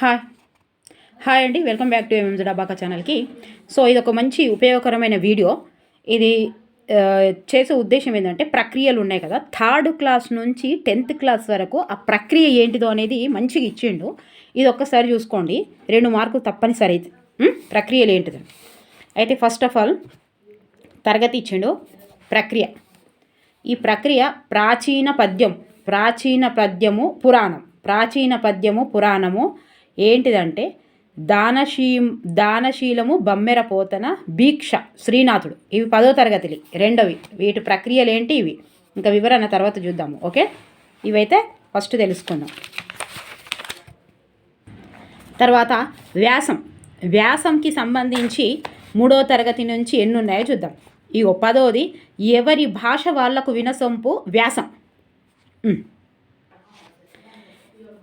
Hi hi అండి. Welcome back to MMG డబాకా ఛానల్కి సో ఇది ఒక మంచి ఉపయోగకరమైన వీడియో ఇది చేసే ఉద్దేశం ఏంటంటే ప్రక్రియలు ఉన్నాయి కదా. థర్డ్ క్లాస్ నుంచి టెన్త్ క్లాస్ వరకు ఆ ప్రక్రియ ఏంటిదో అనేది మంచిగా ఇచ్చిండు. ఇది ఒక్కసారి చూసుకోండి. రెండు మార్కులు తప్పనిసరి అయితే. ప్రక్రియలు ఏంటిది? అయితే ఫస్ట్ ఆఫ్ ఆల్ తరగతి ఇచ్చిండు. ప్రక్రియ. ఈ ప్రక్రియ ప్రాచీన పద్యం. ప్రాచీన పద్యము పురాణం. ప్రాచీన పద్యము పురాణము ఏంటిదంటే దానశీ దానశీలము బమ్మెర పోతన భీక్ష శ్రీనాథుడు. ఇవి పదో తరగతిలి. రెండవి. వీటి ప్రక్రియలు ఏంటి ఇవి? ఇంకా వివరణ తర్వాత చూద్దాము. ఓకే? ఇవైతే ఫస్ట్ తెలుసుకుందాం. తర్వాత వ్యాసం. వ్యాసంకి సంబంధించి మూడో తరగతి నుంచి ఎన్ని ఉన్నాయో చూద్దాం. ఇగో పదోది ఎవరి భాష వాళ్ళకు వినసొంపు వ్యాసం.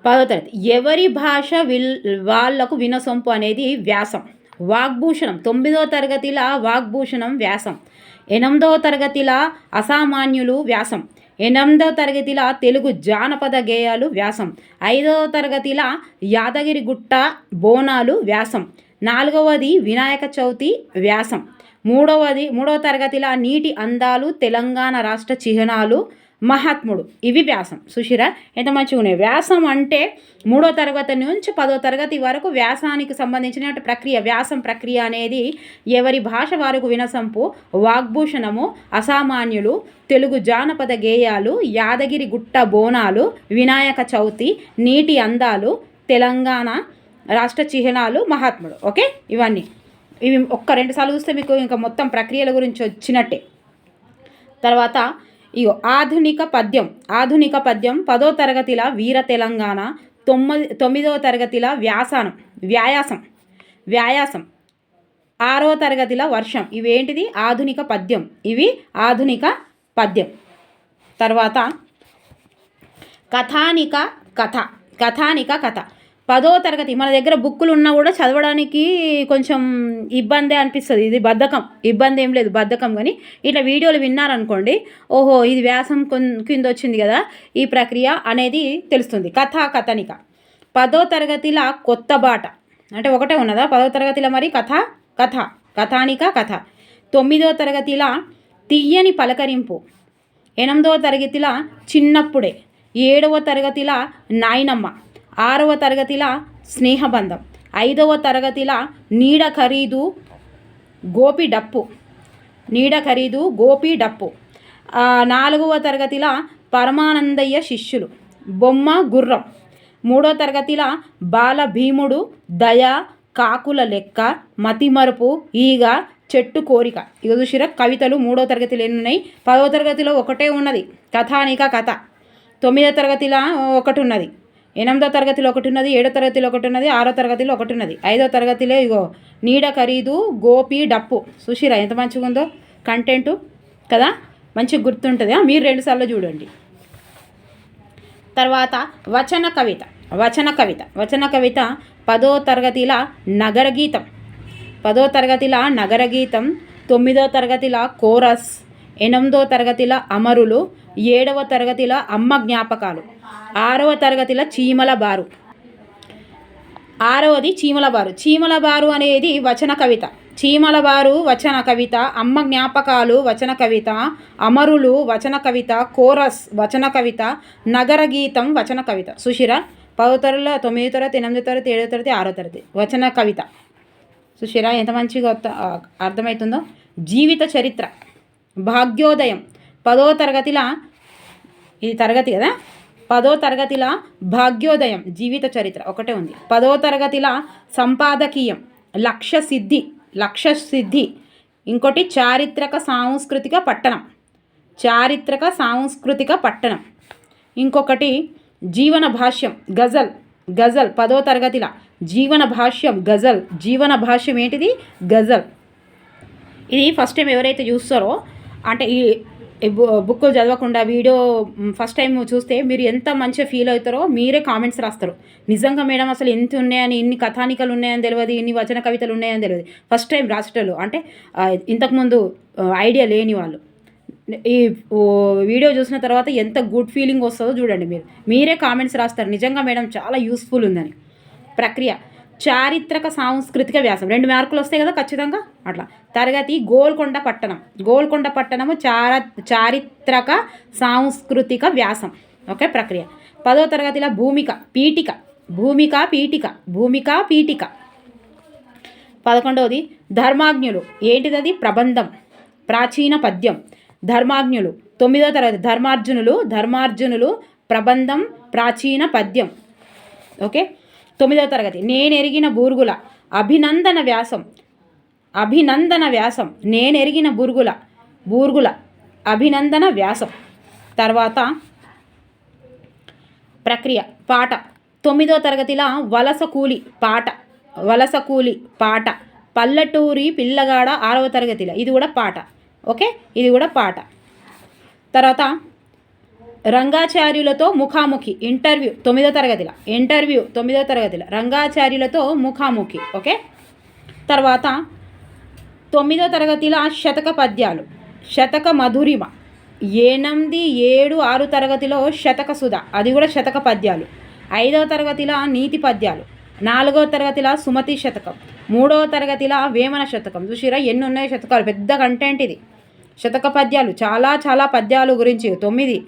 పదో తరగతి. ఎవరి భాష విల్ వాళ్ళకు వినసొంపు అనేది వ్యాసం. వాగ్భూషణం. తొమ్మిదో తరగతిల వాగ్భూషణం వ్యాసం. ఎనిమిదవ తరగతిల అసామాన్యులు వ్యాసం. ఎనిమిదవ తరగతిల తెలుగు జానపద గేయాలు వ్యాసం. ఐదవ తరగతిల యాదగిరిగుట్ట బోనాలు వ్యాసం. నాలుగవది వినాయక చవితి వ్యాసం. మూడవది మూడవ తరగతిల నీటి అందాలు తెలంగాణ రాష్ట్ర చిహ్నాలు మహాత్ముడు. ఇవి వ్యాసం. సుశీర ఎంత మంచిగా ఉన్నాయి? వ్యాసం అంటే మూడో తరగతి నుంచి పదో తరగతి వరకు వ్యాసానికి సంబంధించిన ప్రక్రియ. వ్యాసం ప్రక్రియ అనేది ఎవరి భాష వారికి వినసంపు వాగ్భూషణము అసామాన్యులు తెలుగు జానపద గేయాలు యాదగిరి గుట్ట బోనాలు వినాయక చవితి నీటి అందాలు తెలంగాణ రాష్ట్ర చిహ్నాలు మహాత్ముడు. ఓకే? ఇవన్నీ. ఇవి ఒక్క రెండు సార్లు చూస్తే మీకు ఇంకా మొత్తం ప్రక్రియల గురించి వచ్చినట్టే. తర్వాత ఇగో ఆధునిక పద్యం ఆధునిక పద్యం పదో తరగతిల వీర తెలంగాణ తొమ్మిది తొమ్మిదవ తరగతిల వ్యాసానం వ్యాయాసం వ్యాయాసం ఆరవ తరగతిల వర్షం. ఇవేంటిది? ఆధునిక పద్యం. ఇవి ఆధునిక పద్యం. తర్వాత కథానిక కథ కథానిక కథ. పదో తరగతి మన దగ్గర బుక్కులు ఉన్నా కూడా చదవడానికి కొంచెం ఇబ్బందే అనిపిస్తుంది. ఇది బద్ధకం. ఇబ్బంది ఏం లేదు బద్ధకం కానీ ఇట్లా వీడియోలు విన్నారనుకోండి ఓహో ఇది వ్యాసం కింద వచ్చింది కదా ఈ ప్రక్రియ అనేది తెలుస్తుంది. కథ కథనిక. పదో తరగతిలో కొత్త బాట. అంటే ఒకటే ఉన్నదా? పదో తరగతిలో మరి కథ కథ. కథానిక కథ. తొమ్మిదో తరగతిలా తీయని పలకరింపు. ఎనిమిదవ తరగతిలా చిన్నప్పుడే. ఏడవ తరగతిలా నాయనమ్మ. ఆరవ తరగతిల స్నేహబంధం. ఐదవ తరగతిల నీడ ఖరీదు గోపి డప్పు. నీడ ఖరీదు గోపి డప్పు. నాలుగవ తరగతిల పరమానందయ్య శిష్యులు. బొమ్మ గుర్రం. మూడో తరగతిల బాల భీముడు దయ కాకుల లెక్క మతిమరుపు ఈగ చెట్టు కోరిక. ఇక చూసిరా కవితలు మూడో తరగతిలో ఎన్ని ఉన్నాయి తరగతిలో ఒకటే ఉన్నది. కథానిక కథ. తొమ్మిదో తరగతిలో ఒకటి ఉన్నది. ఎనిమిదో తరగతిలో ఒకటి ఉన్నది ఏడో తరగతిలో ఒకటి ఉన్నది ఆరో తరగతిలో ఒకటి ఉన్నది ఐదో తరగతిలో ఇగో నీడ ఖరీదు గోపి డప్పు. సుశీరా ఎంత మంచిగా ఉందో కంటెంటు కదా? మంచిగా గుర్తుంటుంది. మీరు రెండుసార్లు చూడండి. తర్వాత వచన కవిత. వచన కవిత. వచన కవిత పదో తరగతిల నగర గీతం. పదో తరగతిల నగర గీతం తొమ్మిదో తరగతిల కోరస్ ఎనిమిదో తరగతిల అమరులు ఏడవ తరగతిల అమ్మ జ్ఞాపకాలు. ఆరవ తరగతిలో చీమల బారు. ఆరవది చీమల బారు. చీమల బారు అనేది వచన కవిత. చీమల బారు వచన కవిత అమ్మ జ్ఞాపకాలు వచన కవిత అమరులు వచన కవిత కోరస్ వచన కవిత నగర గీతం వచన కవిత. సుశిర పదో తరగతిలో తొమ్మిదో తరగతి ఎనిమిదో తరగతి ఏడో తరగతి ఆరో తరగతి. వచన కవిత. సుశిర ఎంత మంచిగా అర్థమవుతుందో జీవిత చరిత్ర భాగ్యోదయం. పదో తరగతిలో ఇది తరగతి కదా? పదో తరగతిల భాగ్యోదయం జీవిత చరిత్ర. ఒకటే ఉంది. పదో తరగతిల సంపాదకీయం లక్ష్య సిద్ధి లక్ష్య సిద్ధి ఇంకోటి చారిత్రక సాంస్కృతిక పట్టణం. చారిత్రక సాంస్కృతిక పట్టణం. ఇంకొకటి జీవన భాష్యం గజల్. గజల్ పదో తరగతిల జీవన భాష్యం గజల్. జీవన భాష్యం ఏంటిది? గజల్. ఇది ఫస్ట్ టైం ఎవరైతే చూస్తారో అంటే ఈ ఈ బు- బుక్కులు చదవకుండా వీడియో ఫస్ట్ టైం చూస్తే మీరు ఎంత మంచిగా ఫీల్ అవుతారో మీరే కామెంట్స్ రాస్తారు. నిజంగా మేడం అసలు ఎంత ఉన్నాయని ఇన్ని కథానికలు ఉన్నాయని తెలియదు ఇన్ని వచన కవితలు ఉన్నాయని తెలియదు. ఫస్ట్ టైం రాసేటోళ్ళు అంటే ఇంతకుముందు ఐడియా లేని వాళ్ళు. ఈ వీడియో చూసిన తర్వాత ఎంత గుడ్ ఫీలింగ్ వస్తుందో చూడండి మీరు. మీరే కామెంట్స్ రాస్తారు. నిజంగా మేడం చాలా యూస్ఫుల్ ఉందని. ప్రక్రియ. చారిత్రక సాంస్కృతిక వ్యాసం. రెండు మార్కులు వస్తాయి కదా ఖచ్చితంగా? అట్లా. తరగతి గోల్కొండ పట్టణం. గోల్కొండ పట్టణము చార చారిత్రక సాంస్కృతిక వ్యాసం. ఓకే ప్రక్రియ. పదో తరగతిలో భూమిక పీఠిక. భూమిక పీఠిక. భూమిక పీఠిక. పదకొండవది ధర్మాజ్ఞులు. ఏంటిదది? ప్రబంధం. ప్రాచీన పద్యం. ధర్మాజ్ఞులు. తొమ్మిదో తరగతి ధర్మార్జునులు ధర్మార్జునులు ప్రబంధం ప్రాచీన పద్యం. ఓకే? తొమ్మిదవ తరగతి. నేనెరిగిన బూర్గుల. అభినందన వ్యాసం. అభినందన వ్యాసం. నేనెరిగిన బూర్గుల. బూర్గుల. అభినందన వ్యాసం. తర్వాత ప్రక్రియ. పాట. తొమ్మిదో తరగతిలో వలస కూలి పాట. వలస కూలి పాట. పల్లెటూరి పిల్లగాడ ఆరవ తరగతిలో. ఇది కూడా పాట. ఓకే? ఇది కూడా పాట. తర్వాత రంగాచార్యులతో ముఖాముఖి. ఇంటర్వ్యూ తొమ్మిదో తరగతిలో. ఇంటర్వ్యూ తొమ్మిదో తరగతిలో. రంగాచార్యులతో ముఖాముఖి. ఓకే? తర్వాత తొమ్మిదో తరగతిలో శతక పద్యాలు. శతక మధురిమ. ఎనిమిది ఏడు ఆరు తరగతిలో శతక సుధ. అది కూడా శతక పద్యాలు. ఐదవ తరగతిలో నీతి పద్యాలు. నాలుగవ తరగతిలో సుమతి శతకం. మూడవ తరగతిలో వేమన శతకం. చూసిరా ఎన్ని ఉన్నాయి శతకాలు. పెద్ద కంటెంట్ ఇది. శతక పద్యాలు. చాలా చాలా పద్యాలు గురించి. తొమ్మిది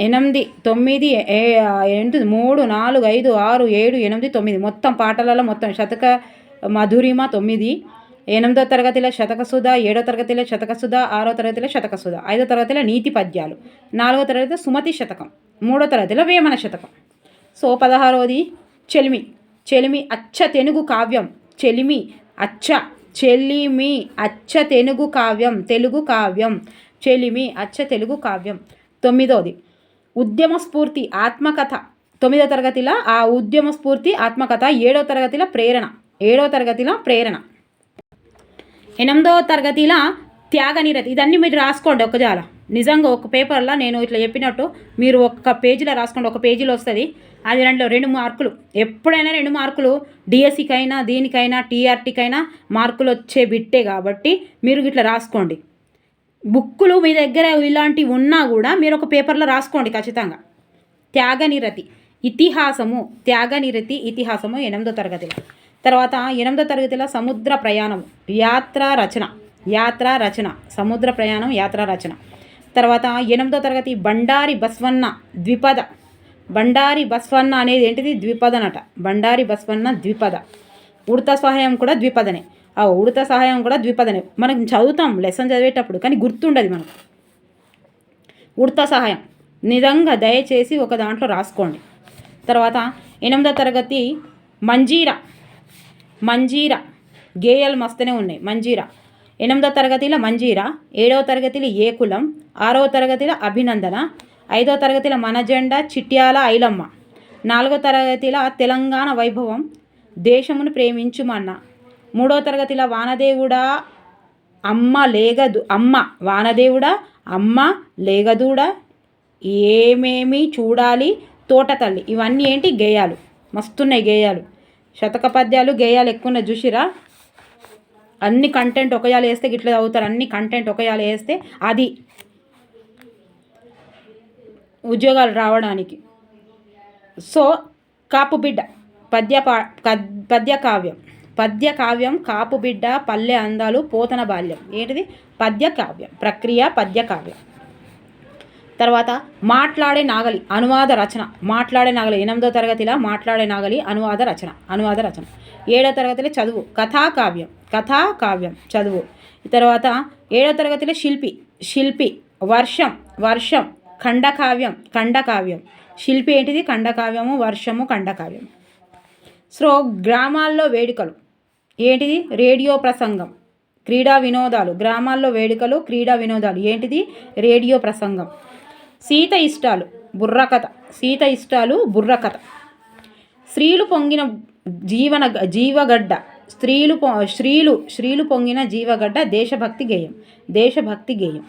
ఎనిమిది తొమ్మిది ఏ- ఏంటి మూడు నాలుగు ఐదు ఆరు ఏడు ఎనిమిది తొమ్మిది. మొత్తం పాటలలో మొత్తం శతక మధురిమ తొమ్మిది. ఎనిమిదో తరగతిలో శతకసుధ ఏడో తరగతిలో శతకసుధ ఆరో తరగతిలో శతకసుధ ఐదో తరగతిలో నీతి పద్యాలు నాలుగో తరగతిలో సుమతి శతకం మూడో తరగతిలో వేమన శతకం. సో పదహారవది చెలిమి. చెలిమి అచ్చ తెనుగు కావ్యం. చెలిమి అచ్చ చెలిమి అచ్చ తెనుగు కావ్యం తెలుగు కావ్యం. చెలిమి అచ్చ తెలుగు కావ్యం. తొమ్మిదోది. ఉద్యమ స్ఫూర్తి ఆత్మకథ. తొమ్మిదో తరగతిలో ఆ ఉద్యమ స్ఫూర్తి ఆత్మకథ ఏడో తరగతిలో ప్రేరణ. ఏడో తరగతిలో ప్రేరణ. ఎనిమిదో తరగతిలో త్యాగనిరతి ఇదన్నీ మీరు రాసుకోండి ఒక జాల. నిజంగా ఒక పేపర్లో నేను ఇట్లా చెప్పినట్టు మీరు ఒక పేజీలో రాసుకోండి. ఒక పేజీలో వస్తుంది. అది రెండు రెండు మార్కులు. ఎప్పుడైనా రెండు మార్కులు డిఎస్సికైనా దీనికైనా టీఆర్టీకైనా మార్కులు వచ్చే బిట్టే కాబట్టి మీరు ఇట్లా రాసుకోండి. బుక్కులు మీ దగ్గర ఇలాంటివి ఉన్నా కూడా మీరు ఒక పేపర్లో రాసుకోండి ఖచ్చితంగా. త్యాగనిరతి ఇతిహాసము త్యాగనిరతి ఇతిహాసము ఎనిమిదో తరగతిలో. తర్వాత ఎనిమిదో తరగతిలో సముద్ర ప్రయాణం యాత్ర రచన యాత్ర రచన సముద్ర ప్రయాణం యాత్ర రచన. తర్వాత ఎనిమిదో తరగతి బండారి బస్వన్న ద్విపద. బండారి బస్వన్న అనేది ఏంటిది? ద్విపదనట. బండారి బస్వన్న ద్విపద. ఉడత సహాయం కూడా ద్విపదనే. ఆ ఉడత సహాయం కూడా ద్విపదనే. మనం చదువుతాం లెసన్ చదివేటప్పుడు కానీ గుర్తుండదు మనకు. ఉడత సహాయం. నిజంగా దయచేసి ఒక దాంట్లో రాసుకోండి. తర్వాత ఎనిమిదో తరగతి మంజీరా. మంజీరా. గేయాలు మస్తనే ఉన్నాయి. మంజీరా. ఎనిమిదో తరగతిలో మంజీరా ఏడవ తరగతిలో ఏకులం ఆరవ తరగతిలో అభినందన ఐదో తరగతిలో మన జెండా చిట్యాల ఐలమ్మ. నాలుగో తరగతిలో తెలంగాణ వైభవం దేశమును ప్రేమించుమన్న. మూడో తరగతిలో వానదేవుడా అమ్మ లేగదు అమ్మ వానదేవుడా అమ్మ లేగదూడ ఏమేమి చూడాలి తోట తల్లి. ఇవన్నీ ఏంటి? గేయాలు. మస్తున్నాయి గేయాలు. శతక పద్యాలు గేయాలు ఎక్కువ ఉన్నాయి చూసిరా? అన్ని కంటెంట్ ఒకయాలు వేస్తే గిట్ల చదువుతారు. అన్ని కంటెంట్ ఒకయాలు వేస్తే అది ఉద్యోగాలు రావడానికి. సో కాపు బిడ్డ పద్య పా- పద్య కావ్యం పద్య కావ్యం కాపు బిడ్డ పల్లె అందాలు పోతన బాల్యం. ఏంటిది? పద్య కావ్యం ప్రక్రియ పద్య కావ్యం తర్వాత మాట్లాడే నాగలి అనువాద రచన. మాట్లాడే నాగలి ఎనిమిదో తరగతిలో మాట్లాడే నాగలి అనువాద రచన. అనువాద రచన. ఏడో తరగతిలో చదువు. కథా కావ్యం కథా కావ్యం చదువు తర్వాత ఏడో తరగతిలో శిల్పి. శిల్పి. వర్షం. వర్షం. ఖండకావ్యం. ఖండకావ్యం. శిల్పి ఏంటిది? ఖండకావ్యము వర్షము ఖండకావ్యం. సో గ్రామాల్లో వేడుకలు. ఏంటిది? రేడియో ప్రసంగం. క్రీడా వినోదాలు. గ్రామాల్లో వేడుకలు క్రీడా వినోదాలు. ఏంటిది? రేడియో ప్రసంగం. సీత ఇష్టాలు. బుర్రకథ సీత ఇష్టాలు బుర్రకథ స్త్రీలు పొంగిన జీవన జీవగడ్డ. స్త్రీలు పొ స్త్రీలు స్త్రీలు పొంగిన జీవగడ్డ దేశభక్తి గేయం. దేశభక్తి గేయం.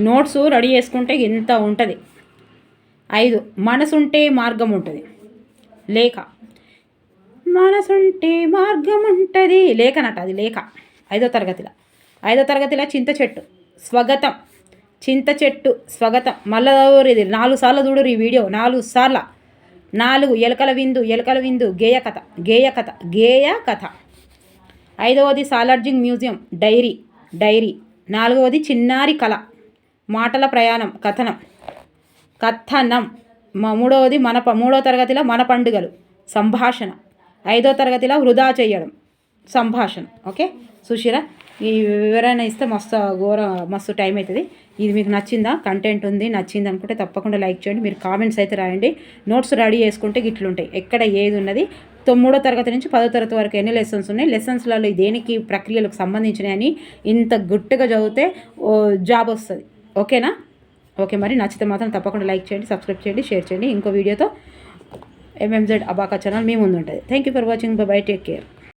నోట్స్ రెడీ చేసుకుంటే ఇంత ఉంటుంది. ఐదు. మనసుంటే మార్గం ఉంటుంది. లేఖ. మనసుంటే మార్గం ఉంటుంది లేఖనట అది లేఖ. ఐదో తరగతిలో. ఐదో తరగతిలో చింత చెట్టు. స్వగతం. చింత చెట్టు స్వగతం. మళ్ళా ఇది నాలుగు సార్లు చూడరు ఈ వీడియో. నాలుగు సార్ల. నాలుగు. ఎలకల విందు ఎలకల విందు. గేయ కథ. గేయ కథ. గేయ కథ. ఐదవది సాలార్జింగ్ మ్యూజియం. డైరీ. డైరీ. నాలుగవది చిన్నారి కళ. మాటల ప్రయాణం. కథనం. కథనం. మూడవది మన మూడవ మూడో తరగతిలో మన పండుగలు. సంభాషణ. ఐదో తరగతిలో వృధా చేయడం సంభాషణ. ఓకే? సుశీల ఈ వివరణ ఇస్తే మస్తు ఘోర మస్తు టైం అవుతుంది ఇది మీకు నచ్చిందా? కంటెంట్ ఉంది నచ్చింది అనుకుంటే తప్పకుండా లైక్ చేయండి. మీరు కామెంట్స్ అయితే రాయండి. నోట్స్ రెడీ చేసుకుంటే గిట్లుంటాయి ఎక్కడ ఏది ఉన్నది? తొమ్మిదో తరగతి నుంచి పదో తరగతి వరకు ఎన్ని లెసన్స్ ఉన్నాయి? లెసన్స్లలో దేనికి ప్రక్రియలకు సంబంధించినవి అని ఇంత గుట్టుగా చదివితే ఓ జాబ్ వస్తుంది. ఓకేనా? ఓకే మరి నచ్చితే మాత్రం తప్పకుండా లైక్ చేయండి సబ్స్క్రైబ్ చేయండి షేర్ చేయండి. ఇంకో వీడియోతో ఎంఎంజెడ్ అబాకా ఛానల్ మీ ముందు ఉంటుంది thank you for watching bye take care